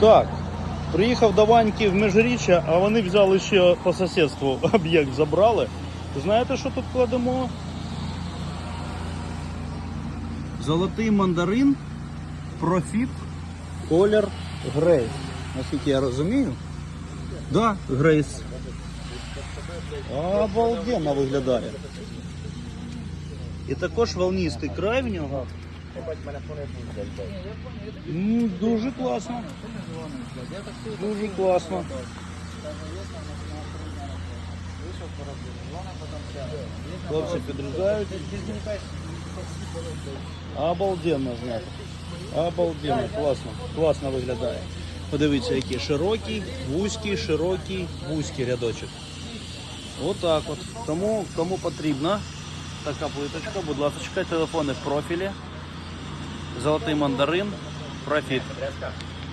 Так, приїхав до Ваньки в Межиріччя, а вони взяли ще по сусідству об'єкт забрали. Знаєте, що тут кладемо? Золотий мандарин, профіт, колір грейс. Наскільки я розумію. Да, грейс. Обалденно виглядає. І також волністий край в нього. М, Дуже класно. Дуже класно. Хлопці підрізають. Обалденно знято. Обалденно, класно. Класно виглядає. Подивіться, який широкий, вузький, широкий, вузький рядочок. Отак от. Тому кому потрібна така плиточка, будь ласка, телефони в профілі. Золотий мандарин, профіт.